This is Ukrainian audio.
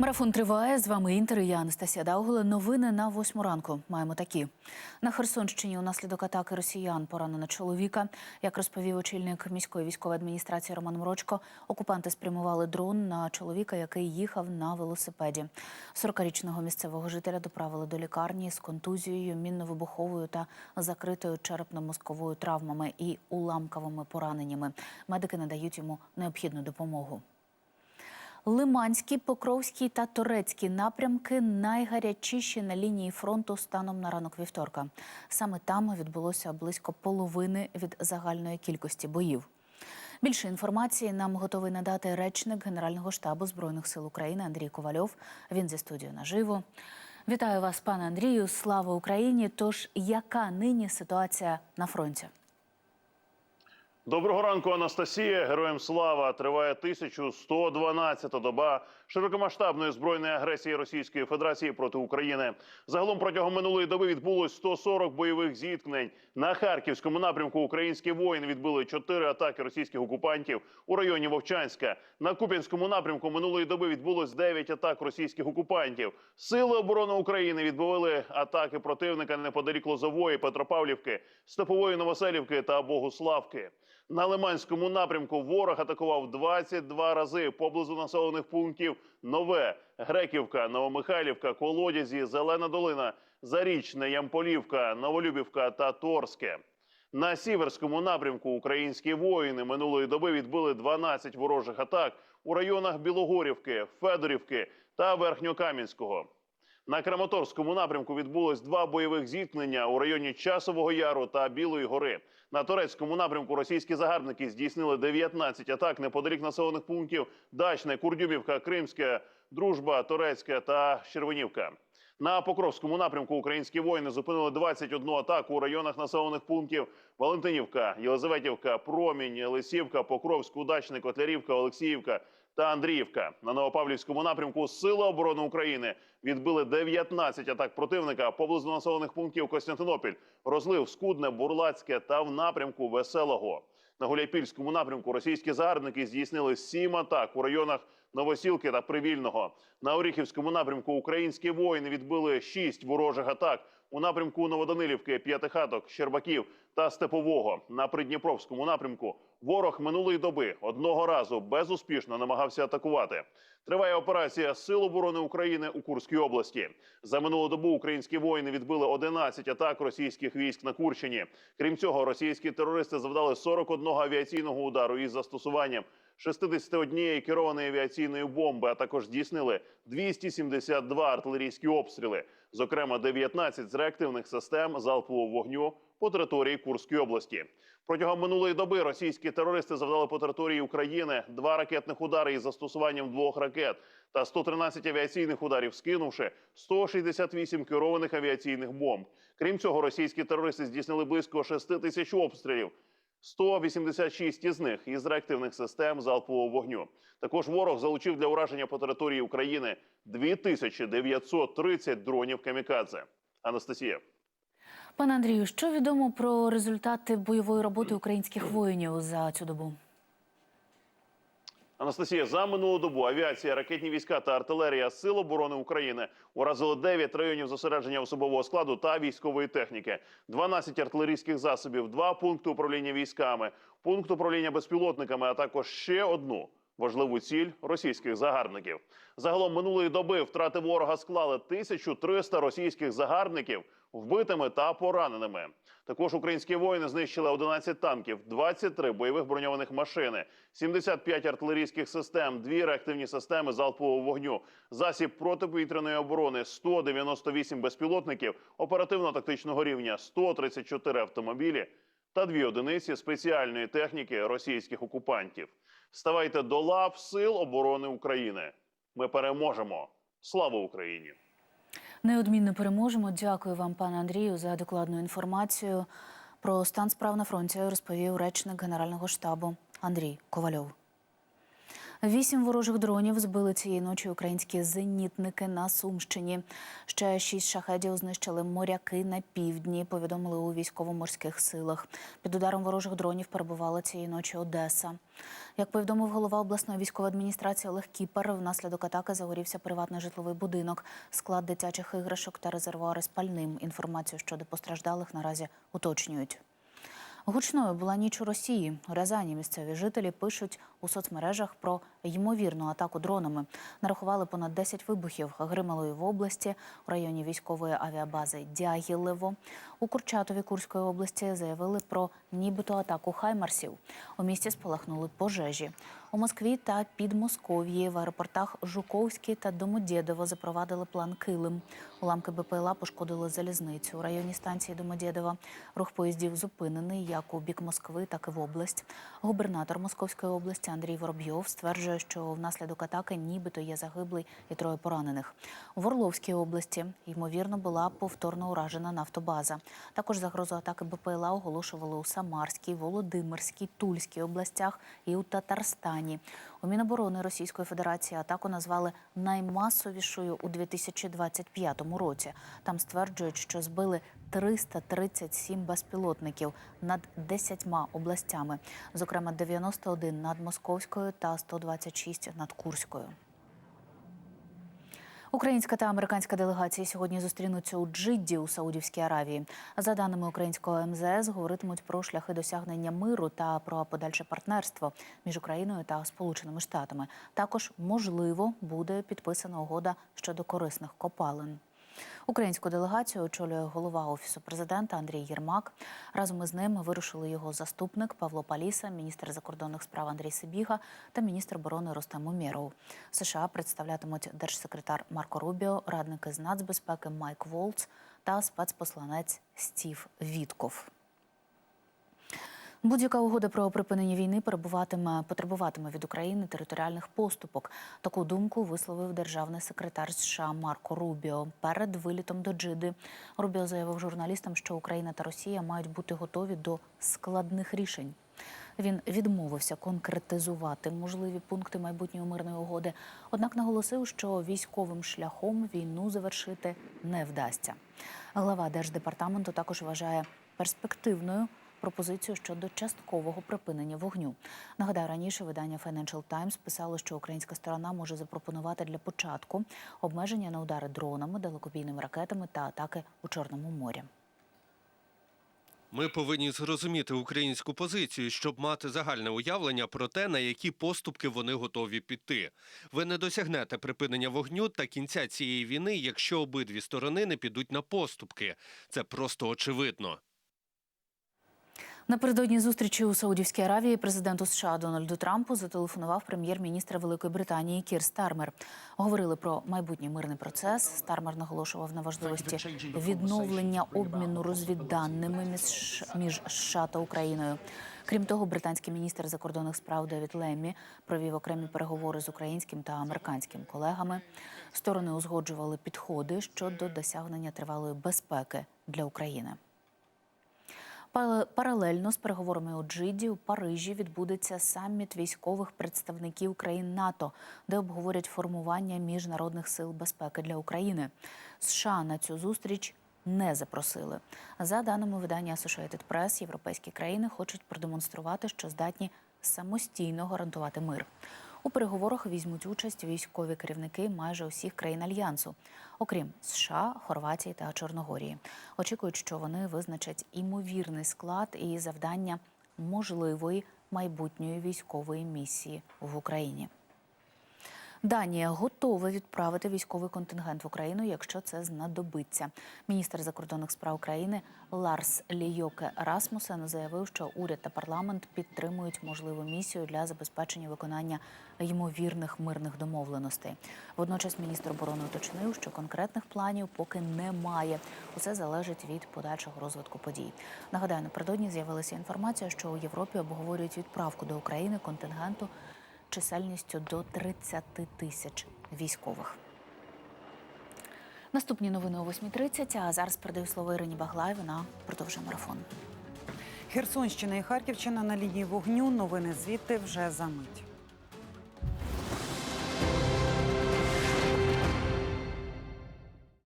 Марафон триває. З вами Інтер і я Анастасія Даугола. Новини на восьму ранку. Маємо такі. На Херсонщині унаслідок атаки росіян поранено чоловіка. Як розповів очільник міської військової адміністрації Роман Мрочко, окупанти спрямували дрон на чоловіка, який їхав на велосипеді. 40-річного місцевого жителя доправили до лікарні з контузією, мінно-вибуховою та закритою черепно-мозковою травмами і уламковими пораненнями. Медики надають йому необхідну допомогу. Лиманський, Покровський та Торецький напрямки найгарячіші на лінії фронту станом на ранок вівторка. Саме там відбулося близько половини від загальної кількості боїв. Більше інформації нам готовий надати речник Генерального штабу збройних сил України Андрій Ковальов. Він зі студією наживо. Вітаю вас, пане Андрію. Слава Україні! Тож яка нині ситуація на фронті? Доброго ранку, Анастасія. Героям слава триває 1112-та доба широкомасштабної збройної агресії Російської Федерації проти України. Загалом протягом минулої доби відбулось 140 бойових зіткнень. На харківському напрямку українські воїни відбили 4 атаки російських окупантів у районі Вовчанська. На Куп'янському напрямку минулої доби відбулось 9 атак російських окупантів. Сили оборони України відбили атаки противника неподалік Лозової, Петропавлівки, Степової Новоселівки та Богуславки. На Лиманському напрямку ворог атакував 22 рази поблизу населених пунктів Нове, Греківка, Новомихайлівка, Колодязі, Зелена Долина, Зарічне, Ямполівка, Новолюбівка та Торське. На сіверському напрямку українські воїни минулої доби відбили 12 ворожих атак у районах Білогорівки, Федорівки та Верхньокам'янського. На Краматорському напрямку відбулось два бойових зіткнення у районі Часового Яру та Білої гори. На турецькому напрямку російські загарбники здійснили 19 атак неподалік населених пунктів Дачне, Курдюмівка, Кримське, Дружба, Турецька та Щервинівка. На Покровському напрямку українські воїни зупинили 21 атаку у районах населених пунктів Валентинівка, Єлизаветівка, Промінь, Лисівка, Покровськ, Удачне, Котлярівка, Олексіївка та Андріївка. На Новопавлівському напрямку Сили оборони України відбили 19 атак противника поблизу населених пунктів Костянтинопіль, Розлив, Скудне, Бурлацьке та в напрямку Веселого. На Гуляйпільському напрямку російські загарбники здійснили сім атак у районах Новосілки та Привільного. На Оріхівському напрямку українські воїни відбили шість ворожих атак у напрямку Новоданилівки, П'ятихаток, Щербаків та Степового. На Придніпровському напрямку ворог минулої доби одного разу безуспішно намагався атакувати. Триває операція Сил оборони України у Курській області. За минулу добу українські воїни відбили 11 атак російських військ на Курщині. Крім цього, російські терористи завдали 41 авіаційного удару із застосуванням 61 керованої авіаційної бомби, а також здійснили 272 артилерійські обстріли, зокрема 19 з реактивних систем залпового вогню по території Курської області. Протягом минулої доби російські терористи завдали по території України два ракетних удари із застосуванням двох ракет та 113 авіаційних ударів, скинувши 168 керованих авіаційних бомб. Крім цього, російські терористи здійснили близько 6 тисяч обстрілів. 186 із них із реактивних систем залпового вогню. Також ворог залучив для ураження по території України 2930 дронів камікадзе. Анастасія. Пане Андрію, що відомо про результати бойової роботи українських воїнів за цю добу? Анастасія, за минулу добу авіація, ракетні війська та артилерія Сил оборони України уразили 9 районів зосередження особового складу та військової техніки, 12 артилерійських засобів, 2 пункти управління військами, пункт управління безпілотниками, а також ще одну важливу ціль російських загарбників. Загалом минулої доби втрати ворога склали 1300 російських загарбників вбитими та пораненими. Також українські воїни знищили 11 танків, 23 бойових броньованих машини, 75 артилерійських систем, 2 реактивні системи залпового вогню, засіб протиповітряної оборони, 198 безпілотників оперативно-тактичного рівня, 134 автомобілі та дві одиниці спеціальної техніки російських окупантів. Ставайте до лав Сил оборони України. Ми переможемо. Слава Україні! Неодмінно переможемо. Дякую вам, пане Андрію, за докладну інформацію. Про стан справ на фронті розповів речник Генерального штабу Андрій Ковальов. Вісім ворожих дронів збили цієї ночі українські зенітники на Сумщині. Ще шість шахедів знищили моряки на півдні. Повідомили у військово-морських силах. Під ударом ворожих дронів перебувала цієї ночі Одеса. Як повідомив голова обласної військової адміністрації Олег Кіпер, внаслідок атаки загорівся приватний житловий будинок, склад дитячих іграшок та резервуари з пальним. Інформацію щодо постраждалих наразі уточнюють. Гучною була ніч у Росії. У Рязані місцеві жителі пишуть у соцмережах про ймовірну атаку дронами. Нарахували понад 10 вибухів. Грималої в області, у районі військової авіабази Дягілево. У Курчатові Курської області заявили про нібито атаку хаймарсів. У місті спалахнули пожежі. У Москві та Підмосков'ї в аеропортах Жуковський та Домодєдово запровадили план Килим. Уламки БПЛА пошкодили залізницю. У районі станції Домодєдова рух поїздів зупинений як у бік Москви, так і в область. Губернатор Московської області Андрій Воробйов стверджує, що внаслідок атаки нібито є загиблий і троє поранених. В Орловській області ймовірно була повторно уражена нафтобаза. Також загрозу атаки БПЛА оголошували у Самарській, Володимирській, Тульській областях і у Татарстані. У Міноборони Російської Федерації атаку назвали наймасовішою у 2025 році. Там стверджують, що збили 337 безпілотників над 10 областями, зокрема 91 над Московською та 126 над Курською. Українська та американська делегації сьогодні зустрінуться у Джидді у Саудівській Аравії. За даними українського МЗС, говоритимуть про шляхи досягнення миру та про подальше партнерство між Україною та Сполученими Штатами. Також можливо буде підписана угода щодо корисних копалин. Українську делегацію очолює голова офісу президента Андрій Єрмак. Разом із ним вирушили його заступник Павло Паліса, міністр закордонних справ Андрій Сибіга та міністр оборони Рустам Умєров. США представлятимуть держсекретар Марко Рубіо, радники з нацбезпеки Майк Волц та спецпосланець Стів Вітков. Будь-яка угода про припинення війни перебуватиме потребуватиме від України територіальних поступок. Таку думку висловив державний секретар США Марко Рубіо перед вилітом до Джиди. Рубіо заявив журналістам, що Україна та Росія мають бути готові до складних рішень. Він відмовився конкретизувати можливі пункти майбутньої мирної угоди, однак наголосив, що військовим шляхом війну завершити не вдасться. Глава держдепартаменту також вважає перспективною пропозицію щодо часткового припинення вогню. Нагадаю, раніше видання Financial Times писало, що українська сторона може запропонувати для початку обмеження на удари дронами, далекобійними ракетами та атаки у Чорному морі. Ми повинні зрозуміти українську позицію, щоб мати загальне уявлення про те, на які поступки вони готові піти. Ви не досягнете припинення вогню та кінця цієї війни, якщо обидві сторони не підуть на поступки. Це просто очевидно. Напередодні зустрічі у Саудівській Аравії президенту США Дональду Трампу зателефонував прем'єр-міністр Великої Британії Кір Стармер. Говорили про майбутній мирний процес. Стармер наголошував на важливості відновлення обміну розвідданими між, між США та Україною. Крім того, британський міністр закордонних справ Девід Леммі провів окремі переговори з українським та американським колегами. Сторони узгоджували підходи щодо досягнення тривалої безпеки для України. Пара- Паралельно з переговорами у Джиді у Парижі відбудеться саміт військових представників країн НАТО, де обговорять формування міжнародних сил безпеки для України. США на цю зустріч не запросили. За даними видання Associated Press, європейські країни хочуть продемонструвати, що здатні самостійно гарантувати мир. У переговорах візьмуть участь військові керівники майже усіх країн альянсу, окрім США, Хорватії та Чорногорії. Очікують, що вони визначать імовірний склад і завдання можливої майбутньої військової місії в Україні. Данія готова відправити військовий контингент в Україну, якщо це знадобиться. Міністр закордонних справ країни Ларс Лійоке Расмусен заявив, що уряд та парламент підтримують можливу місію для забезпечення виконання ймовірних мирних домовленостей. Водночас міністр оборони уточнив, що конкретних планів поки немає. Усе залежить від подальшого розвитку подій. Нагадаю, напередодні з'явилася інформація, що у Європі обговорюють відправку до України контингенту чисельністю до 30 тисяч військових. Наступні новини о 8.30, а зараз передаю слово Ірині Баглай. Вона продовжує марафон. Херсонщина і Харківщина на лінії вогню. Новини звідти вже за мить.